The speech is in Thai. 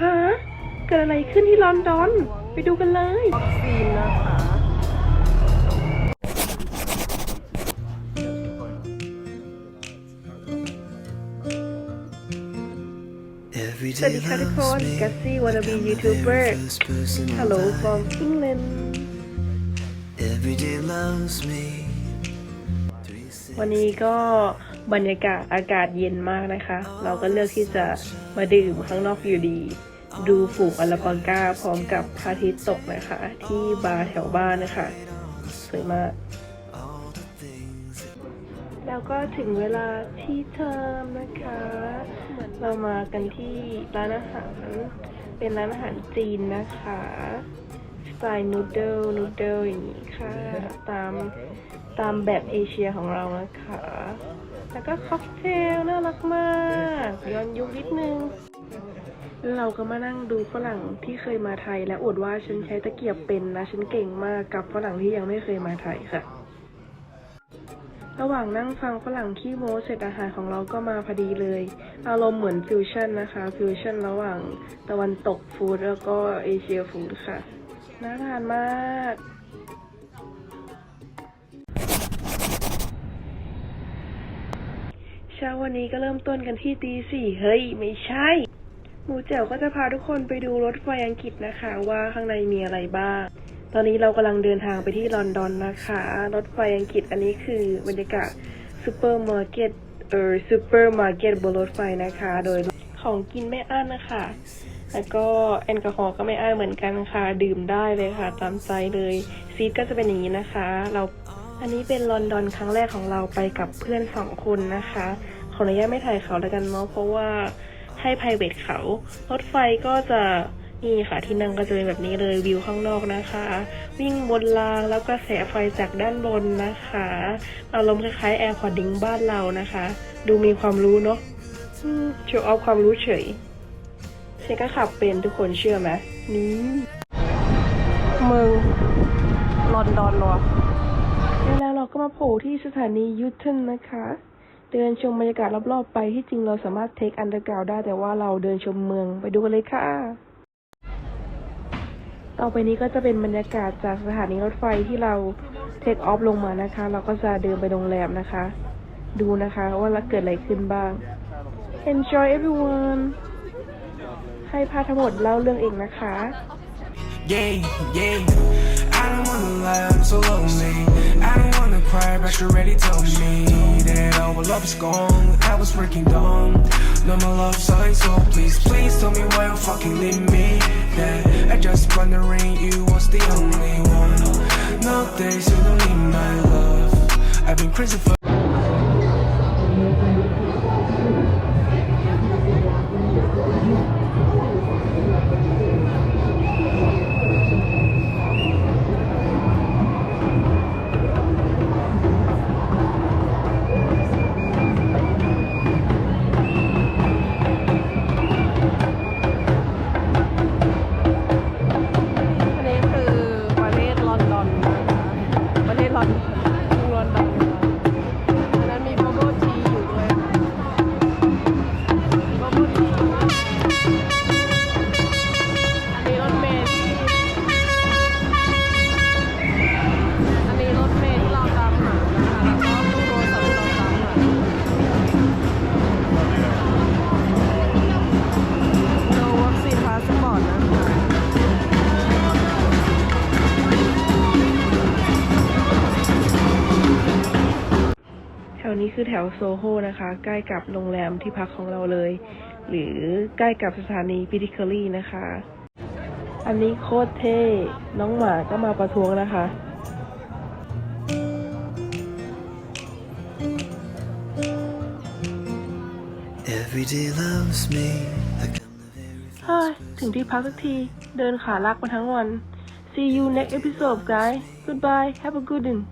ฮะเกิดอะไรขึ้นที่ลอนดอน ไปดูกันเลยวัคซีนนะคะสวัสดีค่ะทุกคนกัสซี่ว a น n บียูทูบเบอร์ Hello from England Every day loves me. วันนี้ก็ บรรยากาศอากาศเย็นมากนะคะ เราก็เลือกที่จะมาดื่มข้างนอกอยู่ดี ดูฝูงอลาปังกาพร้อมกับพระอาทิตย์ตกนะคะ ที่บาร์แถวบ้านนะคะ สวยมาก แล้วก็ถึงเวลาที่เทอมนะคะเรามากันที่ร้านอาหารเป็นร้านอาหารจีนนะคะสไตล์นูเดิลนูเดิลอย่างนี้ค่ะ ตามตามแบบเอเชียของเรานะคะ แล้วก็ค็อกเทลน่ารักมากย้อนยุคนิดนึง เราก็มานั่งดูฝรั่งที่เคยมาไทย และอวดว่าฉันใช้ตะเกียบเป็นนะ ฉันเก่งมากกับฝรั่งที่ยังไม่เคยมาไทยค่ะ ระหว่างนั่งฟังฝรั่งขี้โม้เสร็จอาหารของเราก็มาพอดีเลย อารมณ์เหมือนฟิวชั่นนะคะฟิวชั่นระหว่างตะวันตกฟู้ดแล้วก็เอเชียฟู้ดค่ะน่าทานมาก เช้าวันนี้ก็เริ่มต้นกันที่ตีสี่เฮ้ย ไม่ใช่ หมูแจ๋วก็จะพาทุกคนไปดูรถไฟอังกฤษนะคะ ว่าข้างในมีอะไรบ้าง ตอนนี้เรากำลังเดินทางไปที่ลอนดอนนะคะ รถไฟอังกฤษอันนี้คือบรรยากาศซูเปอร์มาร์เก็ตเออซูเปอร์มาร์เก็ตบนรถไฟนะคะ โดยของกินไม่อั้นนะคะ แล้วก็แอลกอฮอล์ก็ไม่อั้นเหมือนกันค่ะ ดื่มได้เลยค่ะ ตามใจเลย ซีทก็จะเป็นอย่างนี้นะคะ เรา อันนี้เป็นลอนดอนครั้งแรกของเราไปกับเพื่อนสองคนนะคะ ขออนุญาตไม่ถ่ายเขาแล้วกันเนาะเพราะว่าให้ private เขา รถไฟก็จะนี่ค่ะที่นั่งก็จะเป็นแบบนี้เลยวิวข้างนอกนะคะ วิ่งบนรางแล้วก็แสไฟจากด้านบนนะคะอารมณ์คล้ายๆแอร์พอร์ตดิ้งบ้านเรานะคะ ดูมีความรู้เนาะอืมโชว์เอาความรู้เฉยเชก็ขับเป็นทุกคนเชื่อไหมนี่มึงลอนดอนเหรอแล้วเรา ก็มาโผล่ที่สถานียูทันนะคะ เดินชมบรรยากาศรอบๆไปที่จริงเราสามารถเทคอันเดอร์กราวได้แต่ว่าเราเดินชมเมืองไปดูกันเลยค่ะ ต่อไปนี้ก็จะเป็นบรรยากาศจากสถานีรถไฟที่เราเทคออฟลงมานะคะ เราก็จะเดินไปโรงแรมนะคะ ดูนะคะว่าเกิดอะไรขึ้นบ้าง Enjoy everyone ให้พาทั้งหมดเล่าเรื่องเองนะคะ Yeah, yeah. I don't wanna lie, I'm so lonely. Cry, but you already told me that our love is gone. I was freaking dumb. No more love sign, so please, please tell me why you fucking leave me. Yeah, I just wondering you was the only one. No, Nowadays you don't need my love. I've been crazy for. Thank you. นี้คือแถวโซโฮนะคะ ใกล้กับโรงแรมที่พักของเราเลย หรือใกล้กับสถานีพิทิคอรี่นะคะ อันนี้โคตรเท่ น้องหมาก็มาประท้วงนะคะ Every day loves me. I come the very เฮ้ยถึงที่พักสักที เดินขาลากมาทั้งวัน See you next episode guys Goodbye Have a good one